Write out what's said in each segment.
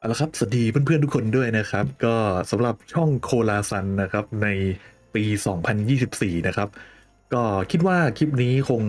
เอาละครับสวัสดีเพื่อนๆทุกคนด้วยนะครับ ก็สำหรับช่องโคลาซันนะครับในปี 2024 นะครับ ก็คิดว่าคลิปนี้คง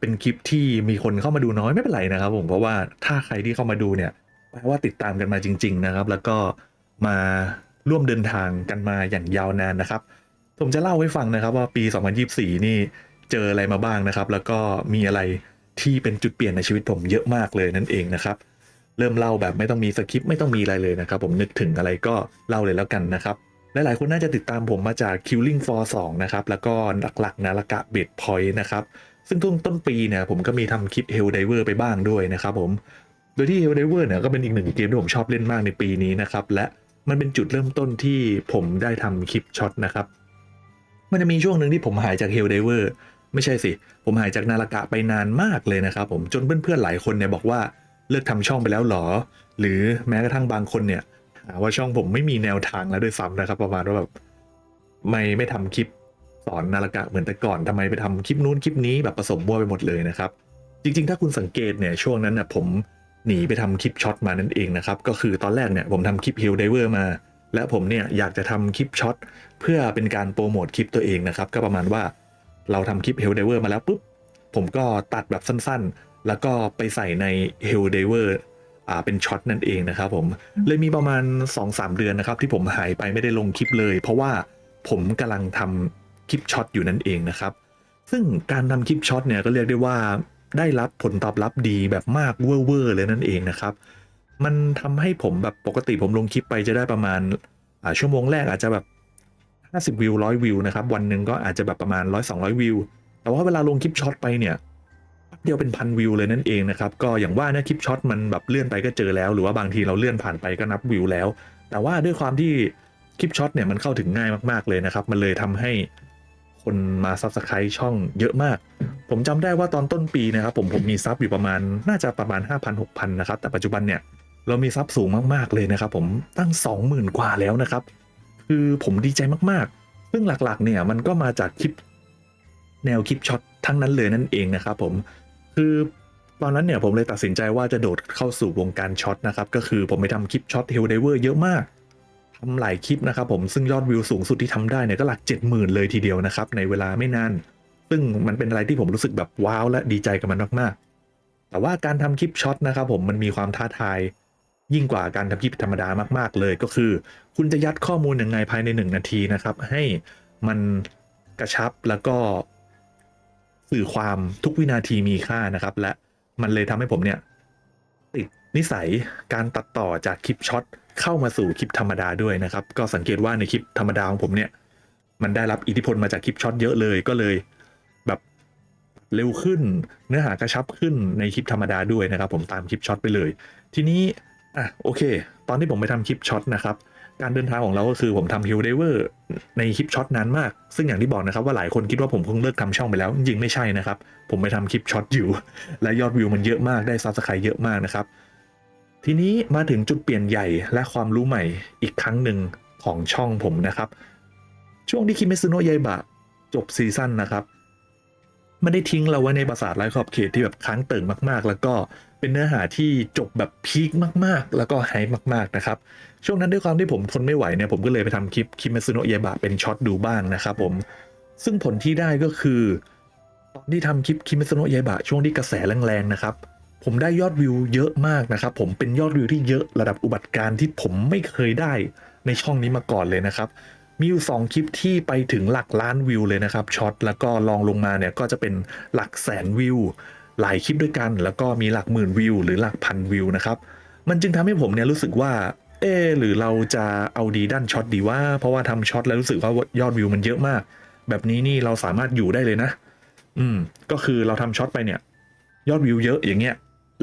เป็นคลิปที่มีคนเข้ามาดูน้อยไม่เป็นไรนะครับผมเพราะว่าถ้าใครที่เข้ามาดูเนี่ยแปลว่าติดตามกันมาจริง ๆนะครับ แล้วก็มาร่วมเดินทางกันมาอย่างยาวนานนะครับ ผมจะเล่าให้ฟังนะครับว่าปี 2024 นี่เจออะไรมาบ้างนะครับ แล้วก็มีอะไรที่เป็นจุดเปลี่ยนในชีวิตผมเยอะมากเลยนั่นเองนะครับ เริ่มเล่าแบบไม่ต้องมีสคริปต์ไม่ต้องมีอะไรเลยนะครับ ผมนึกถึงอะไรก็เล่าเลยแล้วกันนะครับหลายๆคนน่าจะติดตามผมมาจาก Killing for 2 นะครับ แล้วก็หลักๆนาฬกะเบดพอยต์นะครับ ซึ่งต้นต้นปีเนี่ยผมก็มีทำคลิป Hell Diver ไปบ้างด้วยนะครับผม โดยที่ Hell Diver เนี่ยก็เป็นอีกหนึ่งเกมที่ผมชอบเล่นมากในปีนี้นะครับ และมันเป็นจุดเริ่มต้นที่ผมได้ทำคลิปช็อตนะครับ มันจะมีช่วงหนึ่งที่ผมหายจาก Hell Diver ไม่ใช่สิ ผมหายจากนาฬกะไปนานมากเลยนะครับผมจนเพื่อนๆหลายคนเนี่ยบอกว่า เลิกทำช่องไปแล้วหรอ หรือแม้กระทั่งบางคนเนี่ยว่าช่องผมไม่มีแนวทางแล้วด้วยซ้ำนะครับ ประมาณว่าแบบไม่ไม่ทำคลิปสอนนาฬกะเหมือนแต่ก่อนทำไมไปทำคลิปนู้นคลิปนี้แบบผสมมั่วไปหมดเลยนะครับ จริง ๆ ถ้าคุณสังเกตเนี่ยช่วงนั้นน่ะผมหนีไปทำคลิปช็อตมานั่นเองนะครับ ก็คือตอนแรกเนี่ยผมทำคลิป Hill Diver มา และผมเนี่ยอยากจะทำคลิปช็อตเพื่อเป็นการโปรโมทคลิปตัวเองนะครับ ก็ประมาณว่าเราทำคลิป Hill Diver มาแล้วปุ๊บผมก็ตัดแบบสั้นๆ แล้วก็ไปใส่ใน Hill Diver อ่าเป็นช็อตนั่นเองนะครับผมเลยมีประมาณ 2-3 เดือนนะครับ ที่ผมหายไปไม่ได้ลงคลิปเลย เพราะว่าผมกำลังทำคลิปช็อตอยู่นั่นเองนะครับ ซึ่งการทำคลิปช็อตเนี่ยก็เรียกได้ว่าได้รับผลตอบรับดีแบบมากเวอร์ๆเลยนั่นเองนะครับ มันทำให้ผมแบบปกติผมลงคลิปไปจะได้ประมาณอ่าชั่วโมงแรกอาจจะแบบ 50 วิวร้อยวิวนะครับ วันหนึ่งก็อาจจะแบบประมาณ 100 200 วิว แต่ว่าเวลาลงคลิปช็อตไปเนี่ยแป๊บ เดียวเป็นพันวิวเลยนั่นเองนะครับก็อย่างว่านะคลิปช็อตมันแบบเลื่อนไปก็เจอแล้ว หรือว่าบางทีเราเลื่อนผ่านไปก็นับวิวแล้ว แต่ว่าด้วยความที่คลิปช็อตเนี่ยมันเข้าถึงง่ายมากๆเลยนะครับมันเลยทำให้คนมาซับสไคร b ์ช่องเยอะมาก ผมจำได้ว่าตอนต้นปีนะครับผมผมมีซับอยู่ประมาณน่าจะประมาณ 5,000 6,000นะครับแต่ปัจจุบันเนี่ยเรามีซับสูงมากๆเลยนะครับผมตั้ง 20,000 กว่าแล้วนะครับ คือผมดีใจมากๆ ซึ่งหลักๆเนี่ยมันก็มาจากคลิปแนวคลิปช็อตทั้งนั้นเลยนั่นเองนะครับผม คือตอนนั้นเนี่ยผมเลยตัดสินใจว่าจะโดดเข้าสู่วงการช็อตนะครับ ก็คือผมไปทำคลิปช็อตเฮลไดเวอร์เยอะมากทำหลายคลิปนะครับผมซึ่งยอดวิวสูงสุดที่ทำได้เนี่ยก็หลัก 70,000 เลยทีเดียวนะครับ ในเวลาไม่นาน ซึ่งมันเป็นอะไรที่ผมรู้สึกแบบว้าวและดีใจกับมันมากๆ แต่ว่าการทำคลิปช็อตนะครับผมมันมีความท้าทาย ยิ่งกว่าการทำคลิปธรรมดามากๆ เลยก็คือ คุณจะยัดข้อมูลยังไงภายในหนึ่งนาทีนะครับให้มันกระชับแล้วก็ สื่อความทุกวินาทีมีค่านะครับ และมันเลยทำให้ผมเนี่ย ติดนิสัยการตัดต่อจากคลิปช็อตเข้ามาสู่คลิปธรรมดาด้วยนะครับ ก็สังเกตว่าในคลิปธรรมดาของผมเนี่ย มันได้รับอิทธิพลมาจากคลิปช็อตเยอะเลยก็เลยแบบเร็วขึ้น เนื้อหากระชับขึ้นในคลิปธรรมดาด้วยนะครับ ผมตามคลิปช็อตไปเลย ทีนี้อะโอเค ตอนที่ผมไปทำคลิปช็อตนะครับ การเดินทางของเราก็คือผมทำฮิลเดเวอร์ในคลิปช็อตนานมาก ซึ่งอย่างที่บอกนะครับว่าหลายคนคิดว่าผมคงเลิกทำช่องไปแล้วจริงไม่ใช่นะครับ ผมไปทำคลิปช็อตอยู่ และยอดวิวมันเยอะมากได้ซับสไครต์เยอะมากนะครับ ทีนี้มาถึงจุดเปลี่ยนใหญ่และความรู้ใหม่อีกครั้งหนึ่งของช่องผมนะครับ ช่วงที่คิเมซุโนะยายบะจบซีซั่นนะครับ ไม่ได้ทิ้งเราไว้ในปราสาทไร้ขอบเขตที่แบบค้างเติ่งมากๆ แล้วก็เป็นเนื้อหาที่จบแบบพีคมากๆ แล้วก็ไฮมากๆนะครับ ช่วงนั้นด้วยความที่ผมทนไม่ไหวเนี่ยผมก็เลยไปทำคลิปคิเมซุโนะยายบะเป็นช็อตดูบ้างนะครับผม ซึ่งผลที่ได้ก็คือตอนที่ทำคลิปคิเมซุโนะยายบะช่วงที่กระแสแรงๆนะครับผมได้ยอดวิวเยอะมากนะครับ ผมเป็นยอดวิวที่เยอะระดับอุบัติการณ์ที่ผมไม่เคยได้ในช่องนี้มาก่อนเลยนะครับ มีอยู่สองคลิปที่ไปถึงหลักล้านวิวเลยนะครับช็อตแล้วก็ลองลงมาเนี่ยก็จะเป็นหลักแสนวิวหลายคลิปด้วยกัน แล้วก็มีหลักหมื่นวิวหรือหลักพันวิวนะครับมันจึงทำให้ผมเนี่ยรู้สึกว่าเออหรือเราจะเอาดีด้านช็อตดีว่า เพราะว่าทำช็อตแล้วรู้สึกว่ายอดวิวมันเยอะมาก แบบนี้นี่เราสามารถอยู่ได้เลยนะ อืม ก็คือเราทำช็อตไปเนี่ย ยอดวิวเยอะอย่างเงี้ย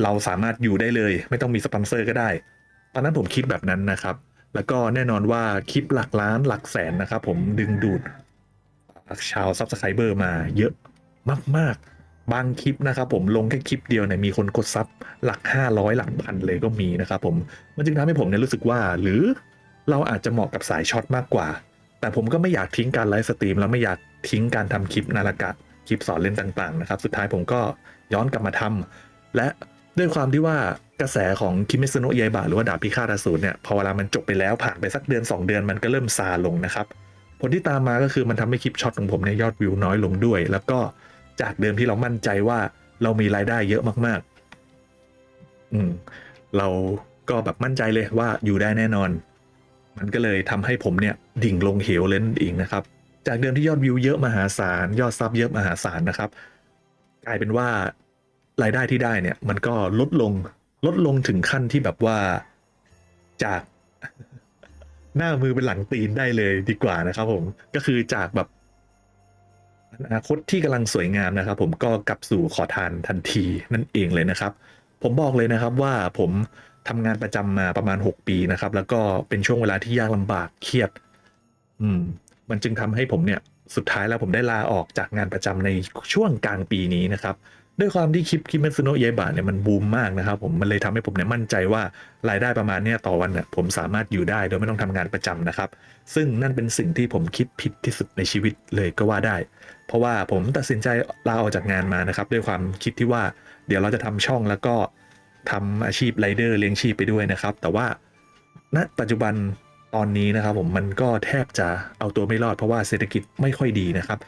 เราสามารถอยู่ได้เลย ไม่ต้องมีสปอนเซอร์ก็ได้ ตอนนั้นผมคิดแบบนั้นนะครับ แล้วก็แน่นอนว่าคลิปหลักล้านหลักแสนนะครับผมดึงดูดชาวซับสไครเบอร์มาเยอะมาก ๆ บางคลิปนะครับผมลงแค่คลิปเดียวเนี่ยมีคนกดซับหลัก 500 หลักพันเลยก็มีนะครับผมมันจึงทำให้ผมเนี่ยรู้สึกว่า หรือเราอาจจะเหมาะกับสายช็อตมากกว่า แต่ผมก็ไม่อยากทิ้งการไลฟ์สตรีมแล้วไม่อยากทิ้งการทำคลิปนาฬกะคลิปสอนเล่นต่าง ๆ นะครับ สุดท้ายผมก็ย้อนกลับมาทำและ ด้วยความที่ว่ากระแสของคิเมซุโนะยายบะหรือว่าดาบพิฆาตอสูรเนี่ยพอเวลามันจบไปแล้วผ่านไปสักเดือน 2 เดือนมันก็เริ่มซาลงนะครับ ผลที่ตามมาก็คือมันทำให้คลิปช็อตของผมเนี่ยยอดวิวน้อยลงด้วย แล้วก็จากเดิมที่เรามั่นใจว่าเรามีรายได้เยอะมากๆ อืม เราก็แบบมั่นใจเลยว่าอยู่ได้แน่นอน มันก็เลยทำให้ผมเนี่ยดิ่งลงเหวเล่นเองนะครับ จากเดิมที่ยอดวิวเยอะมหาศาลยอดซับเยอะมหาศาลนะครับ กลายเป็นว่า รายได้ที่ได้เนี่ย มันก็ลดลงลดลงถึงขั้นที่แบบว่าจากหน้ามือเป็นหลังตีนได้เลยดีกว่านะครับผมก็คือจากแบบอนาคตที่กำลังสวยงามนะครับ ผมก็กลับสู่ขอทานทันทีนั่นเองเลยนะครับ ผมบอกเลยนะครับว่าผมทำงานประจำมาประมาณ 6 ปีนะครับ แล้วก็เป็นช่วงเวลาที่ยากลำบากเครียด อืม มันจึงทำให้ผมเนี่ย สุดท้ายแล้วผมได้ลาออกจากงานประจำในช่วงกลางปีนี้นะครับ ด้วยความที่คลิปคิเมซุโนะเยบะเนี่ยมันบูมมากนะครับผมมันเลยทำให้ผมเนี่ยมั่นใจว่ารายได้ประมาณเนี้ยต่อวันเนี่ยผมสามารถอยู่ได้โดยไม่ต้องทำงานประจำนะครับ ซึ่งนั่นเป็นสิ่งที่ผมคิดผิดที่สุดในชีวิตเลยก็ว่าได้ เพราะว่าผมตัดสินใจลาออกจากงานมานะครับ ด้วยความคิดที่ว่าเดี๋ยวเราจะทำช่องแล้วก็ทำอาชีพไรเดอร์เลี้ยงชีพไปด้วยนะครับ แต่ว่าณปัจจุบันตอนนี้นะครับผมมันก็แทบจะเอาตัวไม่รอดเพราะว่าเศรษฐกิจไม่ค่อยดีนะครับ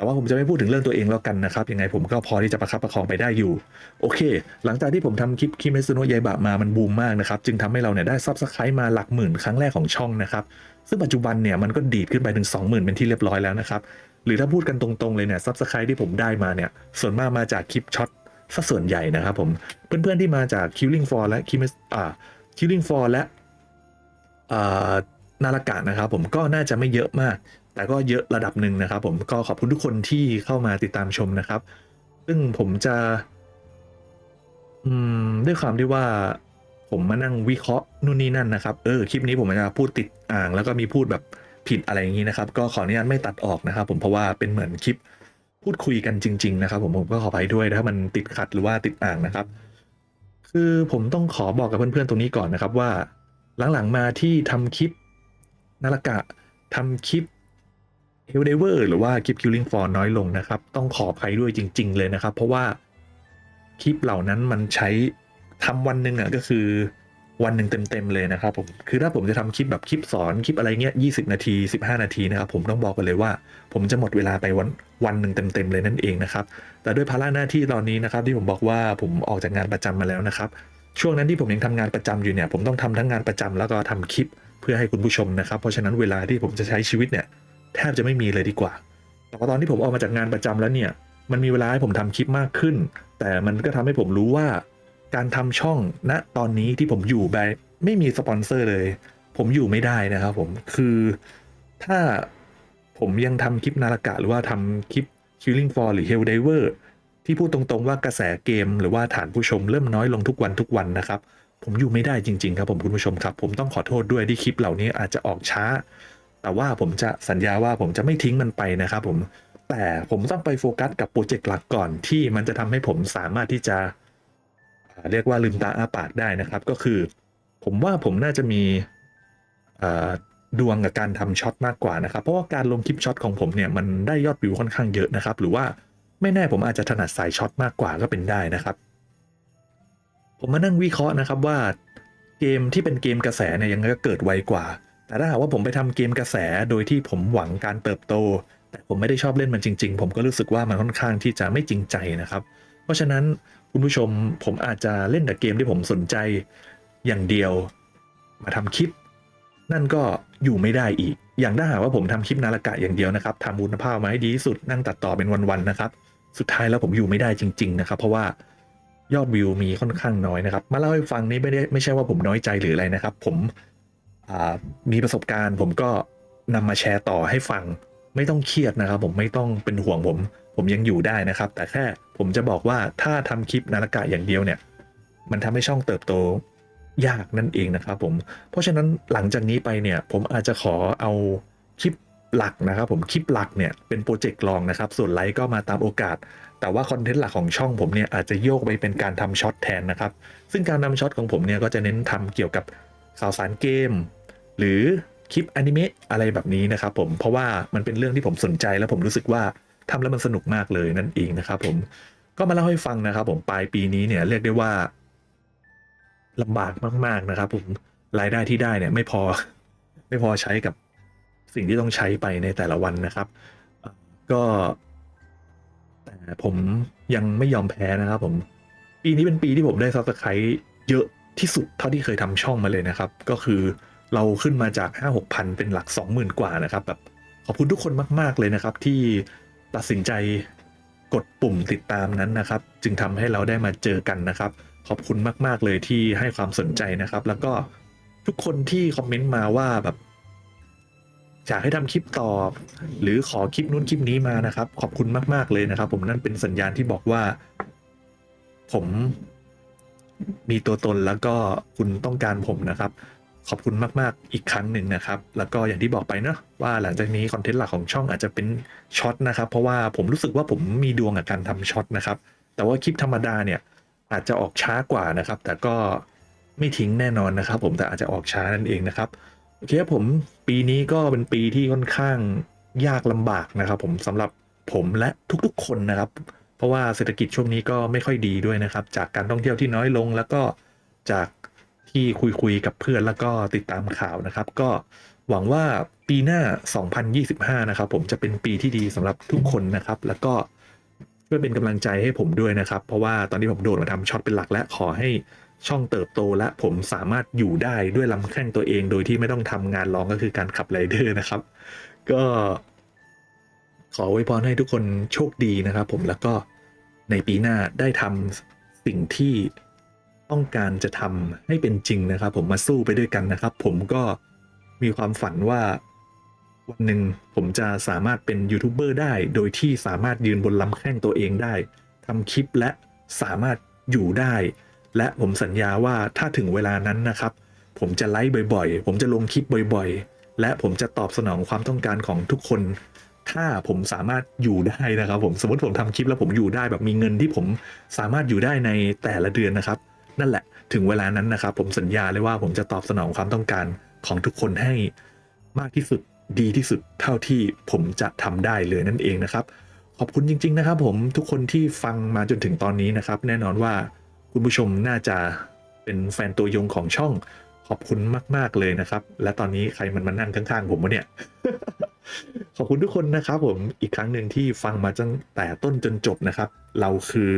แต่ว่าผมจะไม่พูดถึงเรื่องตัวเองแล้วกันนะครับ ยังไงผมก็พอที่จะประคับประคองไปได้อยู่ โอเค หลังจากที่ผมทำคลิปคิเมซุโนะยายบะมามันบูมมากนะครับ จึงทำให้เราเนี่ยได้ซับสไครต์มาหลักหมื่นครั้งแรกของช่องนะครับ ซึ่งปัจจุบันเนี่ยมันก็ดีดขึ้นไปถึง 20,000 เป็นที่เรียบร้อยแล้วนะครับ หรือถ้าพูดกันตรงๆเลยเนี่ยซับสไครต์ที่ผมได้มาเนี่ย ส่วนมากมาจากคลิปช็อตซะส่วนใหญ่นะครับผม เพื่อนๆที่มาจาก Killing for และ k i m e อ่า Killing for และอ่านาฬกะนะครับผมก็น่าจะไม่เยอะมาก แต่ก็เยอะระดับหนึ่งนะครับ ผมก็ขอบคุณทุกคนที่เข้ามาติดตามชมนะครับ ซึ่งผมจะอืมด้วยความที่ว่าผมมานั่งวิเคราะห์นู่นนี่นั่นนะครับ เออคลิปนี้ผมจะพูดติดอ่าง แล้วก็มีพูดแบบผิดอะไรอย่างนี้นะครับ ก็ขออนุญาตไม่ตัดออกนะครับ ผมเพราะว่าเป็นเหมือนคลิปพูดคุยกันจริง ๆ นะครับ ผมผมก็ขออภัยด้วยถ้ามันติดขัดหรือว่าติดอ่างนะครับ คือผมต้องขอบอกกับเพื่อนๆตรงนี้ก่อนนะครับว่า หลังๆมาที่ทำคลิปนาฬกะทำคลิป เฮลเดเวอร์หรือว่าคลิป Killing for น้อยลงนะครับ ต้องขออภัยด้วยจริง ๆ เลยนะครับ เพราะว่าคลิปเหล่านั้นมันใช้ทำวันหนึ่งอะก็คือวันหนึ่งเต็มๆเลยนะครับผมคือถ้าผมจะทำคลิปแบบคลิปสอนคลิปอะไรเงี้ย20นาที15นาทีนะครับผมต้องบอกกันเลยว่า ผมจะหมดเวลาไปวันวันหนึ่งเต็มๆเลยนั่นเองนะครับแต่ด้วยภาระหน้าที่ตอนนี้นะครับที่ผมบอกว่าผมออกจากงานประจำมาแล้วนะครับช่วงนั้นที่ผมยังทำงานประจำอยู่เนี่ยผมต้องทำทั้งงานประจำแล้วก็ทำคลิปเพื่อให้คุณผู้ชมนะครับ เพราะฉะนั้นเวลาที่ผมจะใช้ชีวิตเนี่ย แทบจะไม่มีเลยดีกว่า แต่ตอนที่ผมออกมาจากงานประจำแล้วเนี่ย มันมีเวลาให้ผมทำคลิปมากขึ้น แต่มันก็ทำให้ผมรู้ว่า การทำช่องณตอนนี้ที่ผมอยู่แบบไม่มีสปอนเซอร์เลย ผมอยู่ไม่ได้นะครับผมคือถ้าผมยังทำคลิปนาฬกะหรือว่าทำคลิป Killing for หรือ Helldiver ที่พูดตรงๆว่ากระแสเกม หรือว่าฐานผู้ชมเริ่มน้อยลงทุกวันทุกวันนะครับ ผมอยู่ไม่ได้จริง ๆ ครับผมคุณผู้ชมครับ ผมต้องขอโทษด้วยที่คลิปเหล่านี้อาจจะออกช้า แต่ว่าผมจะสัญญาว่าผมจะไม่ทิ้งมันไปนะครับผมแต่ผมต้องไปโฟกัสกับโปรเจกต์หลักก่อนที่มันจะทำให้ผมสามารถที่จะ เรียกว่าลืมตาอ้าปากได้นะครับ ก็คือ ผมว่าผมน่าจะมีดวงกับการทำช็อตมากกว่านะครับ เพราะว่าการลงคลิปช็อตของผมเนี่ยมันได้ยอดวิวค่อนข้างเยอะนะครับ หรือว่าไม่แน่ผมอาจจะถนัดสายช็อตมากกว่าก็เป็นได้นะครับ ผมมานั่งวิเคราะห์นะครับว่าเกมที่เป็นเกมกระแสเนี่ยยังไงก็เกิดไวกว่า แต่ถ้าหากว่าผมไปทำเกมกระแสโดยที่ผมหวังการเติบโต แต่ผมไม่ได้ชอบเล่นมันจริง ๆ ผมก็รู้สึกว่ามันค่อนข้างที่จะไม่จริงใจนะครับ เพราะฉะนั้นคุณผู้ชมผมอาจจะเล่นแต่เกมที่ผมสนใจอย่างเดียว มาทำคลิป นั่นก็อยู่ไม่ได้อีก อย่างถ้าหากว่าผมทำคลิปนาฬกะอย่างเดียวนะครับทำคุณภาพมาให้ดีที่สุดนั่งตัดต่อเป็นวันๆนะครับสุดท้ายแล้วผมอยู่ไม่ได้จริง ๆ นะครับ เพราะว่ายอดวิวมีค่อนข้างน้อยนะครับ มาเล่าให้ฟังนี่ไม่ได้ไม่ใช่ว่าผมน้อยใจหรืออะไรนะครับ ผม มีประสบการณ์ ผมก็นำมาแชร์ต่อให้ฟัง ไม่ต้องเครียดนะครับ ผมไม่ต้องเป็นห่วงผม ผมยังอยู่ได้นะครับ แต่แค่ผมจะบอกว่าถ้าทำคลิปนาฬกะอย่างเดียวเนี่ย มันทำให้ช่องเติบโตยากนั่นเองนะครับผม เพราะฉะนั้นหลังจากนี้ไปเนี่ย ผมอาจจะขอเอาคลิปหลักนะครับผมคลิปหลักเนี่ยเป็นโปรเจกต์ลองนะครับ ส่วนไลค์ก็มาตามโอกาส แต่ว่าคอนเทนต์หลักของช่องผมเนี่ยอาจจะโยกไปเป็นการทำช็อตแทนนะครับ ซึ่งการนำช็อตของผมเนี่ยก็จะเน้นทำเกี่ยวกับข่าวสารเกม หรือคลิปอนิเมะอะไรแบบนี้นะครับผมเพราะว่ามันเป็นเรื่องที่ผมสนใจและผมรู้สึกว่าทำแล้วมันสนุกมากเลยนั่นเองนะครับผมก็มาเล่าให้ฟังนะครับ ผมปลายปีนี้เนี่ยเรียกได้ว่าลำบากมาก ๆนะครับ ผมรายได้ที่ได้เนี่ยไม่พอไม่พอใช้กับสิ่งที่ต้องใช้ไปในแต่ละวันนะครับ ก็แต่ผมยังไม่ยอมแพ้นะครับ ผม ปีนี้เป็นปีที่ผมได้ซับสไครต์เยอะที่สุดเท่าที่เคยทำช่องมาเลยนะครับ ก็คือ เราขึ้นมาจาก 5 6พันเป็นหลัก 20,000 กว่านะครับแบบขอบคุณทุกคนมาก ๆ เลยนะครับ ที่ตัดสินใจกดปุ่มติดตามนั้นนะครับ จึงทำให้เราได้มาเจอกันนะครับ ขอบคุณมาก ๆ เลยที่ให้ความสนใจนะครับ แล้วก็ทุกคนที่คอมเมนต์มาว่าแบบอยากให้ทำคลิปต่อ หรือขอคลิปนู้นคลิปนี้มานะครับ ขอบคุณมาก ๆ เลยนะครับ ผมนั่นเป็นสัญญาณที่บอกว่า ผมมีตัวตนแล้วก็คุณต้องการผมนะครับ ขอบคุณมากๆ อีกครั้งหนึ่งนะครับ แล้วก็อย่างที่บอกไปเนอะว่าหลังจากนี้คอนเทนต์หลักของช่องอาจจะเป็นช็อตนะครับ เพราะว่าผมรู้สึกว่าผมมีดวงกับการทำช็อตนะครับ แต่ว่าคลิปธรรมดาเนี่ยอาจจะออกช้ากว่านะครับ แต่ก็ไม่ทิ้งแน่นอนนะครับ ผมแต่อาจจะออกช้านั่นเองนะครับโอเคผมปีนี้ก็เป็นปีที่ค่อนข้างยากลำบากนะครับ ผมสำหรับผมและทุกๆคนนะครับ เพราะว่าเศรษฐกิจช่วงนี้ก็ไม่ค่อยดีด้วยนะครับ จากการท่องเที่ยวที่น้อยลงแล้วก็จาก ที่คุยคุยๆกับเพื่อนแล้วก็ติดตามข่าวนะครับ ก็หวังว่าปีหน้า 2025 นะครับ ผมจะเป็นปีที่ดีสำหรับทุกคนนะครับ แล้วก็ช่วยเป็นกำลังใจให้ผมด้วยนะครับ เพราะว่าตอนนี้ผมโดดมาทำช็อตเป็นหลักและขอให้ช่องเติบโตและผมสามารถอยู่ได้ด้วยลำแข้งตัวเองโดยที่ไม่ต้องทำงานรองก็คือการขับไรเดอร์นะครับ ก็ขออวยพรให้ทุกคนโชคดีนะครับ ผมแล้วก็ในปีหน้าได้ทำสิ่งที่ ต้องการจะทำให้เป็นจริงนะครับ ผมมาสู้ไปด้วยกันนะครับ ผมก็มีความฝันว่าวันหนึ่งผมจะสามารถเป็นยูทูบเบอร์ได้ โดยที่สามารถยืนบนลำแข้งตัวเองได้ทำคลิปและสามารถอยู่ได้ และผมสัญญาว่าถ้าถึงเวลานั้นนะครับ ผมจะไลฟ์บ่อยๆ ผมจะลงคลิปบ่อยๆ และผมจะตอบสนองความต้องการของทุกคน ถ้าผมสามารถอยู่ได้นะครับ ผมสมมติผมทำคลิปแล้วผมอยู่ได้แบบมีเงินที่ผมสามารถอยู่ได้ในแต่ละเดือนนะครับ นั่นแหละ ถึงเวลานั้นนะครับ ผมสัญญาเลยว่าผมจะตอบสนองความต้องการของทุกคนให้มากที่สุดดีที่สุดเท่าที่ผมจะทำได้เลยนั่นเองนะครับ ขอบคุณจริง ๆ นะครับ ผมทุกคนที่ฟังมาจนถึงตอนนี้นะครับ แน่นอนว่าคุณผู้ชมน่าจะเป็นแฟนตัวยงของช่องขอบคุณมาก ๆ เลยนะครับ และตอนนี้ใครมันมานั่งข้าง ๆ ผมวะเนี่ย ขอบคุณทุกคนนะครับ ผมอีกครั้งหนึ่งที่ฟังมาตั้งแต่ต้นจนจบนะครับ เราคือ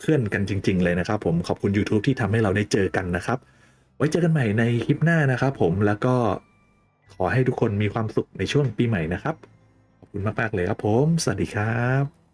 เพื่อนกันจริง ๆ เลยนะครับผมขอบคุณ YouTube ที่ทำให้เราได้เจอกันนะครับ ไว้เจอกันใหม่ในคลิปหน้านะครับผมแล้วก็ขอให้ทุกคนมีความสุขในช่วงปีใหม่นะครับ ขอบคุณมาก ๆ เลยครับผม สวัสดีครับ